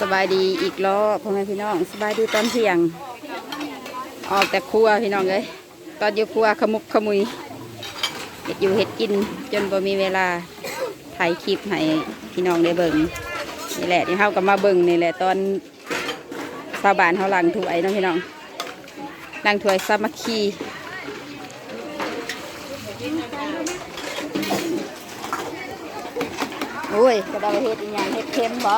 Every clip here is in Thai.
สบายดีอีกรอบพ่อแม่พี่น้อง สบายดีตอนเที่ยง ออกแต่ครัวพี่น้องเลยตอนอยู่ครัวขมุกขมุยเห็ดอยู่เห็ดกิน จนบ่มีเวลาถ่ายคลิปให้พี่น้องได้เบิ่งนี่แหละที่เฮาก็มาเบิ่งนี่แหละตอนชาวบ้านเฮาลังถวยเนาะพี่น้องลังถวยสามัคคี โอ้ยกระดาเฮ็ดอีหยังเฮ็ดเค็มบ่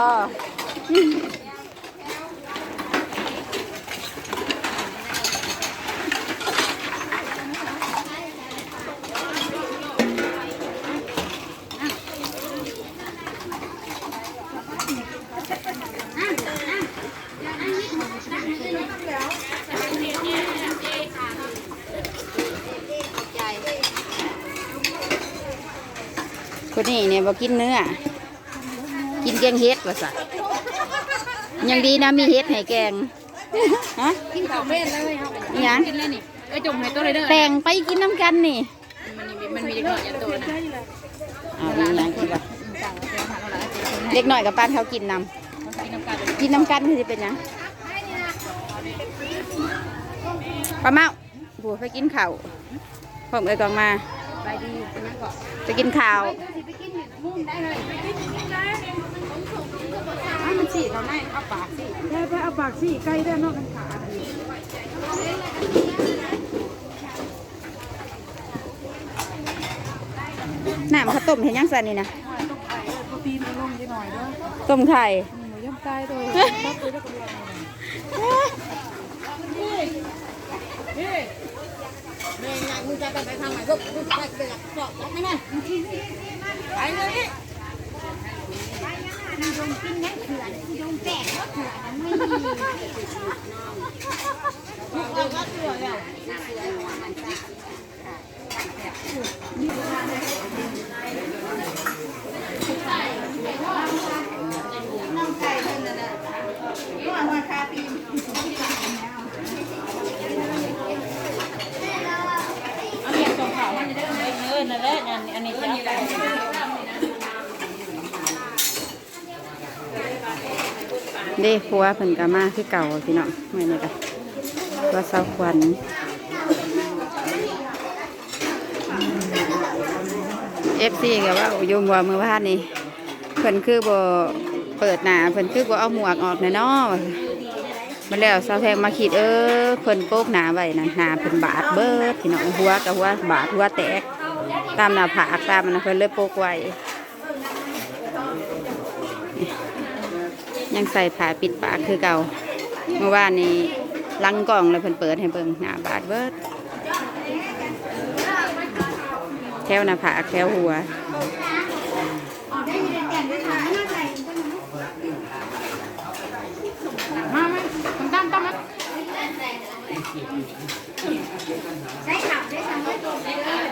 คนนี้เนี่ยบอกินเนื้อ แกงเฮ็ดว่าสัตยังดีนะมีเฮ็ดให้แกงฮะกินข้าวเม็ดเลยครับอิหยังกินเลยนี่เอ้ยจมให้ตัวเลยเด้อแต่งไปกินน้ำกันนี่ มันมีมันมีเด็กน้อยอย่างตัวนะอ้าวมีหยังกินวะสั่งเสียผ่านอะไรเล็กหน่อยกับป้านเขากินนกินน้ำกันำกินน้ำกันคือจะเป็นหยังป้าเมาบัวไปกินข้าวพร้อมเอ้ยกองมาไปดีเป็นยังก่อนจะกินข้าว ไอ้ามันฉีเราได้เอาปากสิได้ไปเอาปากสี่ไก่ได้นอกกันขาน้ำข้าวต้มเห็นยังสันนี่นะต้องไก่ตุ่มไข่หมูย่ำไก่ตัวตับไปได้กำลังแม่งานมึงจะไปทางไหนพวกมึงไปไปหลักเกาะไม่แม่ไปเลย เด้ผัวเพิ่นก็มาคือเก่าพี่น้องเมื่อนี้ก็ว่าเศร้าขวัญเอฟซีก็ว่าอยู่บัวเมื่อวานนี้เพิ่นคือบ่เปิดหน้าเพิ่นคือบ่เอาหมวกออกแน่นาะมาแล้วสาวแพงมาคิดเออเพิ่นโปกหนาไว้นะหนาเพิ่นบาดเบิดพี่น้องหัวกับหัวบาดหัวแตก ตามหน้าผากตามมันนเพิ่นเลยโปกไว้ ยังใส่ผ้าปิดปากคือเก่า เมื่อวานนี้ลังกล่องเลยเพิ่นเปิดให้เบิ่งหน้าบาดเบิดแถวหน้าผากแถวหัวมาไหมตั้มตั้มตั้มนะปารมานาธรรมามาคาเย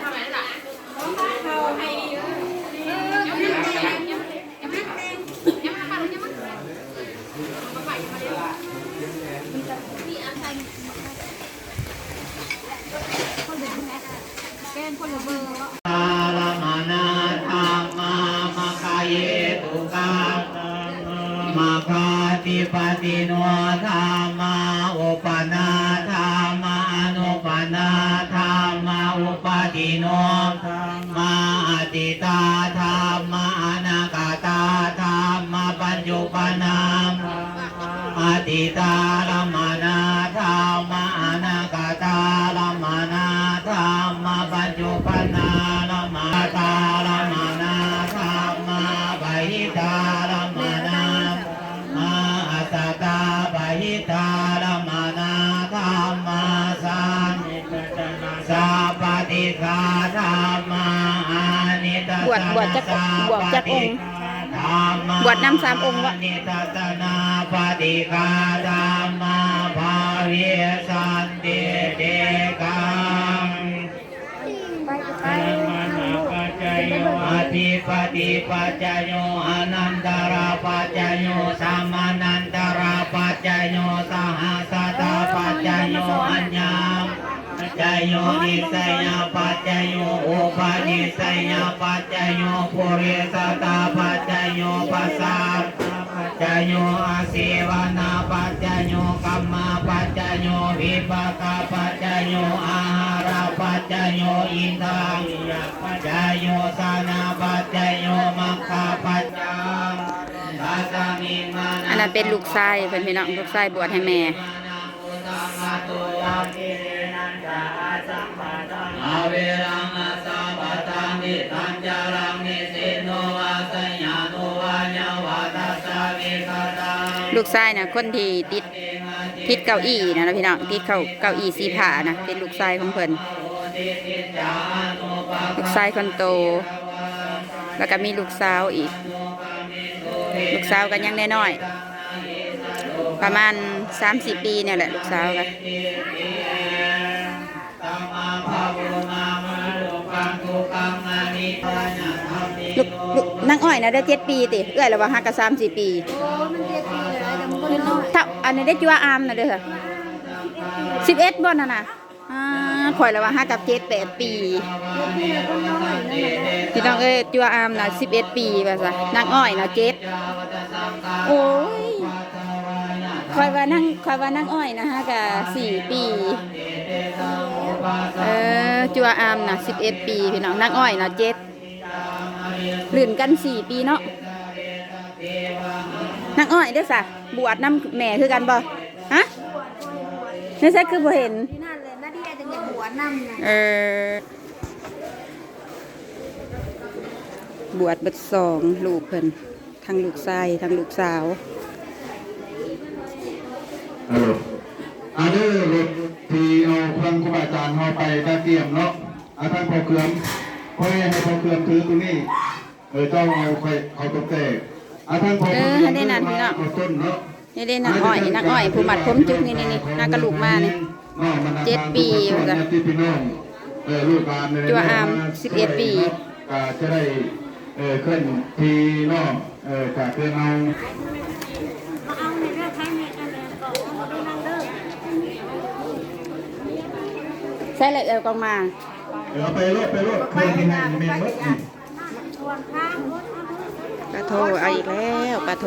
ตุกังมาคาติปติโนธรรมาอุปนาธรรมาอนุปนาธรรมาอุปติโนธรรมาอติตาธรรมาอนาคาตาธรรมาปัจจุปนาม ติตาลมานาธรรมานาคาตาลมานาธรรมปัจจุปนาลมาตาลมานาธรรมาปหิตาลมานามาอัตตาปหิตาลมานาธรรมาสันสัพปฏิฆาธรรมานิตบวชบวชจักบวชจักองค์ บวชนำสามองค์วะนิทัตนาปฏิฆาธรรมาภาเวสันติเดกังอธิปติปัจจโยอนันตราปัจจโยสัมมานันตราปัจจโยสหัสตาปัจจโยอัญญามปั จจโยนิสยาปัจจโยอุปาณิสยาปัจจโยปุริสตาปัจจโยปัสสาจโยอาเสวนาปัจจโยกัมมาปัจจโยวิปากาปัจจโยอาหาราปัจจโยอินทาริยปัจจโยสานาปัจจโยมัคคาปัจจังปัจจมิมานะอันนั้นเป็นลูกชายเพิ่นพี่น้องลูกชายบวชให้แม่ อาเวรังอาสาปัตตังนิทันจารังนิสิโนวาสัญญาโนวาญาวาตัสสะวิคตังลูกชายน่ะคนที่ติดติดเก้าอี้นะนะพี่น้องติดเข้าเก้าอี้สีผ้านะเป็นลูกชายของเพิ่นลูกชายคนโต แล้วก็มีลูกสาวอีก ลูกสาวกันยังน้อยๆประมาณ30ปีเนี่ยแหละลูกสาวกัน นางอ้อยนะได้เจ็ดปีติเอื้อยแล้วว่าฮักกันสามสี่ปีโอ้มันเรียกปีเลยแต่มันก็น้อยถ้าอันนี้ได้จัวอามนะเด้อสิบเอ็ดบ่น่ะนะอ่าข่อยแล้วว่าฮักกับเจ็ดแปดปีปีเลยก็น้อยนั่นแหละพี่น้องเอ้ยจัวอามนะสิบเอ็ดปีว่าซะนางอ้อยนะเจ็ดโอ้ยคอยว่านั่งคอยว่านั่งอ้อยนะฮะกะสี่ปี เออจัวอามนะสิบเอ็ดปีพี่น้องนางอ้อยนะเจ็ด ลื่นกันสี่ปีเนาะนางอ้อยเด้อสะบวชน้ำแม่คือกันบ่ฮะไม่ใช่คือบ่เห็นที่นั่นเลยนาดีจะเงินหัวนั่งนะเออบวชเบิดสองลูกเพิ่นทั้งลูกชายทั้งลูกสาวเอออันนี้รถที่เอาทางครูบาอาจารย์เอาไปได้เตรียมเนาะอาทางพอเคลื่อนค่อยให้พอเคลื่อนถือตัวนี้ เออเจ้าเอาไปเอาตัวเตะอาทางพอเคลื่อนเออให้ได้นานพี่น้องเอาต้นเนาะนี่เด้นางอ้อยนางอ้อยผู้มัดผมจุกนี่นี่นี่นางกระลูกมานี่น้องมันเจ็ดปีว่าจ้ะที่พี่น้องเออลูกหลานเนี่ยจัวอามสิบเอ็ดปีก็จะได้เออขึ้นทีน้องเออจากเรื่องเอาเอาในเรื่องใช้ในอันนี้ก็เอาไปนั่งเด้อใช่เลยเออกองมาเออเอาไปรถไปรถเคยที่ให้เมนรถนี่ชวนข้างรถ ปลาโทเอาอีกแล้วปลาโท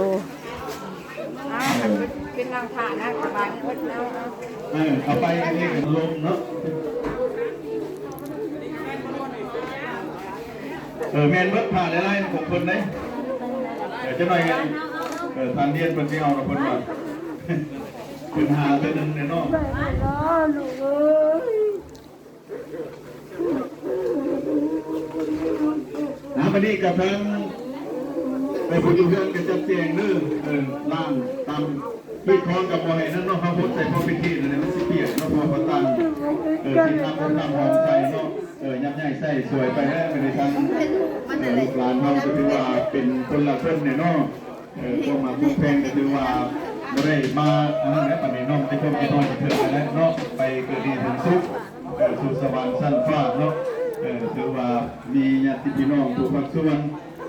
เป็นนางผ่านะสบายรถแล้วเอาไปเรียกลมเนาะเออแมนเบิดผ่านไล่ๆของคนได้เดี๋ยวจะหน่อยกันเออทานเดียนคนที่เอาเราคนว่าคุณหาเพื่อนในนอก นะวันนี้กับทั้งไปผู้อยู่เพื่อนกันจะเตียงนื่อเออล่างตามพิดคองกับโมเหนั่นเนาะพระพุทธใส่พระพิธีนั่นแหละมันสิเปียกเนาะพอพระตังเออที่นำพระนำหอมไทยเนาะเออยับยั้งใส่สวยไปแล้วไปในทางลูกหลานเขาก็ถือว่าเป็นคนละคนเนี่ยเนาะเออพวกมาพูดแพงก็ถือว่าบ่ได้มาอันนั้นแหละปานนี้เนาะจะต้องจะต้องจะเถิดไปแล้วเนาะไปเกิดดีถึงสุขเออสู่สวรรค์สั้นฟ้าเนาะ ถือว่ามีญาติพี่น้องผู้พักส่วน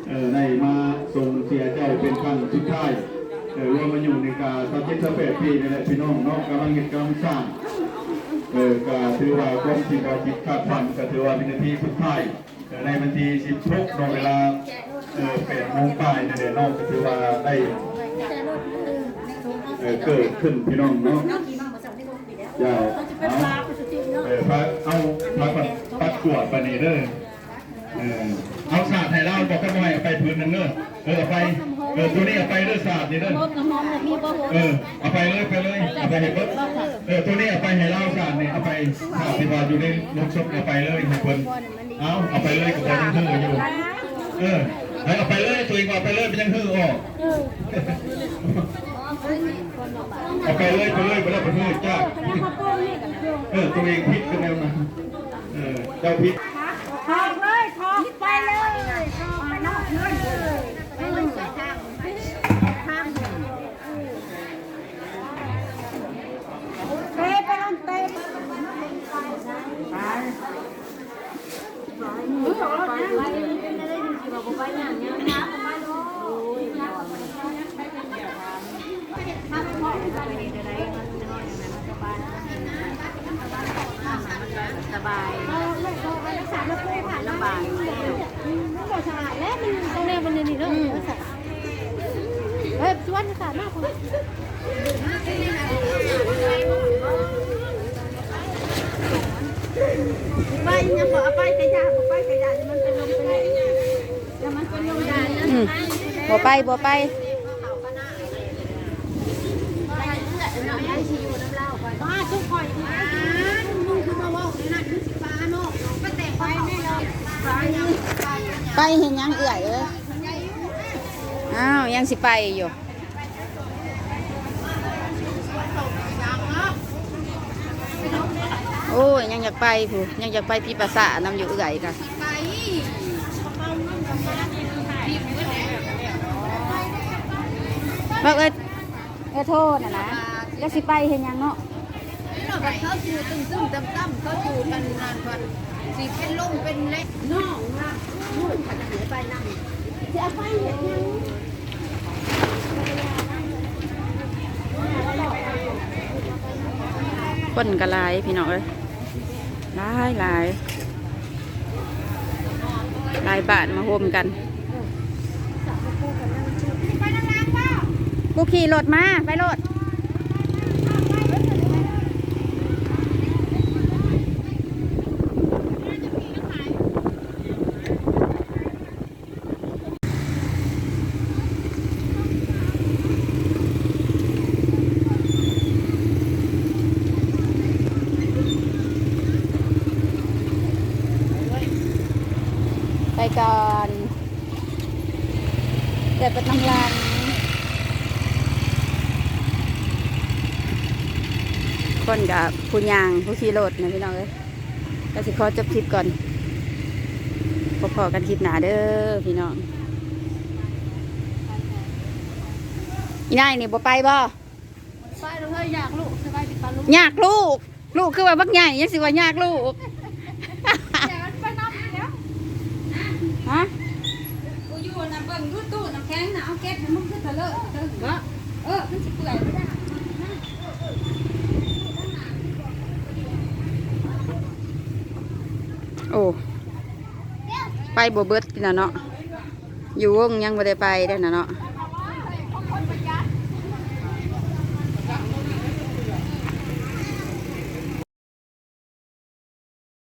เออได้มาส่งเสียเจ้าเป็นครั้งสุดท้ายเออว่ามาอยู่ในกาตอนเจ็ดสิบแปดปีนี่แหละพี่น้องเนาะกำลังเห็นกำลังสร้างเออก็ถือว่าความที่เราคิดคาดฝันก็ถือว่าเป็นนาทีสุดท้ายเออในวันที่สิบหกนเวลาเออแปดโมงปลายเนี่ยเดี๋ยวนอกก็ถือว่าได้เออเกิดขึ้นพี่น้องเนาะอย่าเอาเออพระเอา พระปัดปัดกวดปานนี้เด้อเออเอาศาสตร์ไทยเล่าบอกกันหน่อยเอาไปพื้นนั่นเด้อเออเอาไปเออตัวนี้เอาไปเด้อศาสตร์นี่เด้อน้ำหอมมีบ่หมดเออเอาไปเลยไปเลยเอาไปให้เบิดเออตัวนี้เอาไปให้เล่าสารเนี่ยเอาไปสาธิบาอยู่ในรถชกเอาไปเลยให้เพิ่นเอาเอาไปเลยกับไปยังหื้ออยู่เออให้เอาไปเลยตัวเองเอาไปเลยเป็นยังหื้อออกเอาไปเลยไปเลยไปแล้วเป็นหื้อจ้าเออตัวเองพิษกันแล้วนะ จ้าพิษทองเลยทองไปเลยทองไปนอกเลยไปเลยเตะไปนั่นเตะไปมือของเราไปไม่ได้ดูสิบอกไปอย่าย เลยถ้าม่พอจะไปเดี๋ยวใดมันจะนอนอย่านสบายสบายไม่พอไปรักษาแล้วกูผ่านลำบากมันบอกสายแล้วมันตรงนี้มันนี่เนาะเฮ้ยชวยวันค่ะมากคุณไปยังบอกไปกระยาบอกไปกระยามันเป็นลมไปยจะมันเป็นลมด้อืมบ่ไปบ่ไปบ้าทุกคนมึงคือมาว่าในนั้นคือสิฟ้าเนาะก็แต่ไปไม่เลยไปยัง ไปไปเห็นยังเอื่อยเอ้ยอ้าวยังสิไปอยู่โอ้ยยังอยากไปผู้ยังอยากไปพี่ประสาทนำอยู่เอื่อยกันไปว่าเอ้ยเอ้ยโทษนะนะแล้วสิไปเห็นยังเนาะเราไปเขาอยู่ตึงตึงตั้มตั้มเขาอยู่กันนานพันสิเป็นลมเป็นเล็กน้องนะ ลูกจะเหลือไปนั่งจะไปเห็นยังคนกระลายพี่น้องเอ้ยหลายหลายหลายบาทมาโฮมกันไปนั่งน้ำป่ะกูขี่รถมา ไปรถ ก่อนเดี๋ยวไปทำงานคนกับผู้ยางผู้ขี่รถนะพี่น้องเอ้ยก็สิขอจบคลิปก่อนพอๆกันคลิปหนาเด้อพี่น้องอีนายนี่บ่ไปบ่ไปเลยอยากลูกสบายดีปะลูกยากลูก ลูกคือว่าบักใหญ่ยังสิว่ายากลูก ไปน้ำแล้ว ฮะ กูอยู่นะเบิ่งดูตู้น้ำแข็งนะเอาแก๊สมันคือทะเลาะเออเออ มันจะเปื่อยไม่ได้โอ้ ไปบ่เบิดกินน่ะเนาะ อยู่วงยังไม่ได้ไปได้น่ะเนาะ